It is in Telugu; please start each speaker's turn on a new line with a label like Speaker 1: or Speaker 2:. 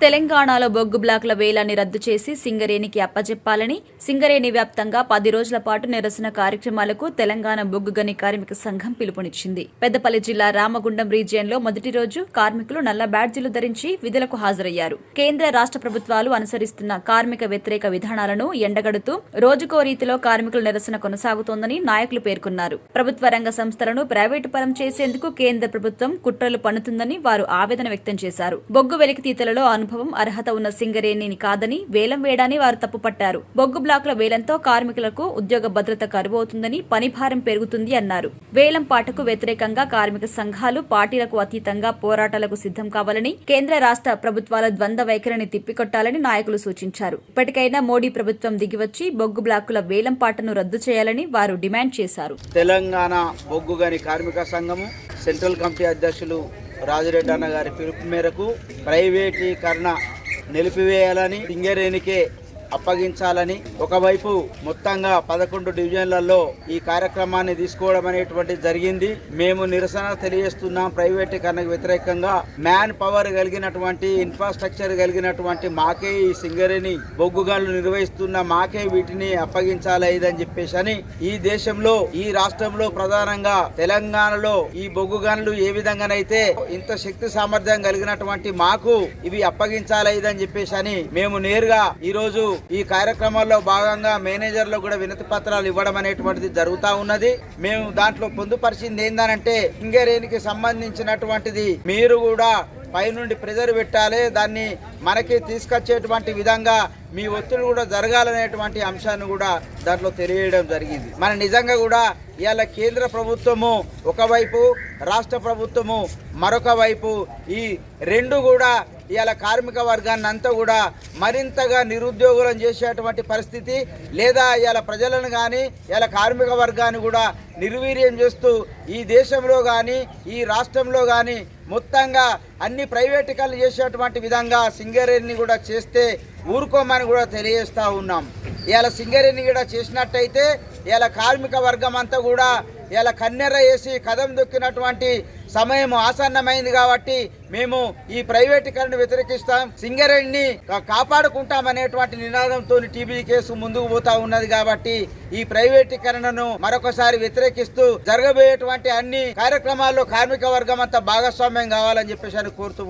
Speaker 1: తెలంగాణలో బొగ్గు బ్లాకుల వేలాన్ని రద్దు చేసి సింగరేణికి అప్పజెప్పాలని సింగరేణి వ్యాప్తంగా పది రోజుల పాటు నిరసన కార్యక్రమాలకు తెలంగాణ బొగ్గు గని కార్మిక సంఘం పిలుపునిచ్చింది. పెద్దపల్లి జిల్లా రామగుండం రీజియన్లో మొదటి రోజు కార్మికులు నల్ల బ్యాడ్జీలు ధరించి విధులకు హాజరయ్యారు. కేంద్ర రాష్ట్ర ప్రభుత్వాలు అనుసరిస్తున్న కార్మిక వ్యతిరేక విధానాలను ఎండగడుతూ రోజుకో రీతిలో కార్మికుల నిరసన కొనసాగుతోందని నాయకులు పేర్కొన్నారు. ప్రభుత్వ రంగ సంస్థలను ప్రైవేటు పరం చేసేందుకు కేంద్ర ప్రభుత్వం కుట్రలు పన్నుతుందని వారు ఆవేదన వ్యక్తం చేశారు. బొగ్గు వెలికితీతలలో అనుభవం అర్హత ఉన్న సింగరేణిని కాదని వేలం వేయడాన్ని వారు తప్పుపట్టారు. బొగ్గు బ్లాకుల వేలంతో కార్మికులకు ఉద్యోగ భద్రత కరువవుతుందని పనిభారం పెరుగుతుంది అన్నారు. వేలం పాటకు వ్యతిరేకంగా కార్మిక సంఘాలు పార్టీలకు అతీతంగా పోరాటాలకు సిద్ధం కావాలని కేంద్ర రాష్ట్ర ప్రభుత్వాల ద్వంద్వ వైఖరిని తిప్పికొట్టాలని నాయకులు సూచించారు. ఇప్పటికైనా మోడీ ప్రభుత్వం దిగివచ్చి బొగ్గు బ్లాకుల వేలం పాటను రద్దు చేయాలని వారు డిమాండ్ చేశారు.
Speaker 2: తెలంగాణ బొగ్గు గని కార్మిక సంఘము సెంట్రల్ కమిటీ అధ్యక్షులు రాజిరెడ్డి అన్న గారి పిలుపు మేరకు ప్రైవేటీకరణ నిలిపివేయాలని సింగరేణికే అప్పగించాలని ఒకవైపు మొత్తంగా పదకొండు డివిజన్లలో ఈ కార్యక్రమాన్ని తీసుకోవడం అనేటువంటి జరిగింది. మేము నిరసన తెలియజేస్తున్నాం ప్రైవేటీకరణకు వ్యతిరేకంగా. మ్యాన్ పవర్ కలిగినటువంటి ఇన్ఫ్రాస్ట్రక్చర్ కలిగినటువంటి మాకే ఈ సింగరేణి బొగ్గు గనులు నిర్వహిస్తున్న మాకే వీటిని అప్పగించాలి ఇదని చెప్పేసి అని ఈ దేశంలో ఈ రాష్ట్రంలో ప్రధానంగా తెలంగాణలో ఈ బొగ్గు గనులు ఏ విధంగానైతే ఇంత శక్తి సామర్థ్యం కలిగినటువంటి మాకు ఇవి అప్పగించాలి ఇదని చెప్పేసి అని మేము నేరుగా ఈరోజు ఈ కార్యక్రమాల్లో భాగంగా మేనేజర్లకు కూడా వినతి పత్రాలు ఇవ్వడం అనేటువంటిది జరుగుతూ ఉన్నది. మేము దాంట్లో పొందుపరిచింది ఏందనంటే సింగరేణికి సంబంధించినటువంటిది మీరు కూడా పైనుండి ప్రెజర్ పెట్టాలి. దాన్ని మనకి తీసుకొచ్చేటువంటి విధంగా మీ ఒత్తిడి కూడా జరగాలనేటువంటి అంశాన్ని కూడా దాంట్లో తెలియడం జరిగింది. మన నిజంగా కూడా ఇవాళ కేంద్ర ప్రభుత్వము ఒకవైపు రాష్ట్ర ప్రభుత్వము మరొక వైపు ఈ రెండు కూడా ఇవాళ కార్మిక వర్గాన్ని అంతా కూడా మరింతగా నిరుద్యోగులను చేసేటువంటి పరిస్థితి లేదా ఇవాళ ప్రజలను కానీ ఇవాళ కార్మిక వర్గాన్ని కూడా నిర్వీర్యం చేస్తూ ఈ దేశంలో కానీ ఈ రాష్ట్రంలో కానీ మొత్తంగా అన్ని ప్రైవేటీకరణ చేసేటువంటి విధంగా సింగరేణిని కూడా చేస్తే ఊరుకోమని కూడా తెలియజేస్తూ ఉన్నాం. ఇవాళ సింగరేణి కూడా చేసినట్టయితే ఇవాళ కార్మిక వర్గం అంతా కూడా ఇలా కన్నెర వేసి కదం దొక్కినటువంటి సమయం ఆసన్నమైంది కాబట్టి మేము ఈ ప్రైవేటీకరణ వ్యతిరేకిస్తాం. సింగరేణిని కాపాడుకుంటామనేటువంటి కాపాడుకుంటాం అనేటువంటి నినాదంతో టీబీ కేసు ముందుకు పోతా ఉన్నది కాబట్టి ఈ ప్రైవేటీకరణను మరొకసారి వ్యతిరేకిస్తూ జరగబోయేటువంటి అన్ని కార్యక్రమాల్లో కార్మిక వర్గం అంతా భాగస్వామ్యం కావాలని చెప్పేసి అని కోరుతూ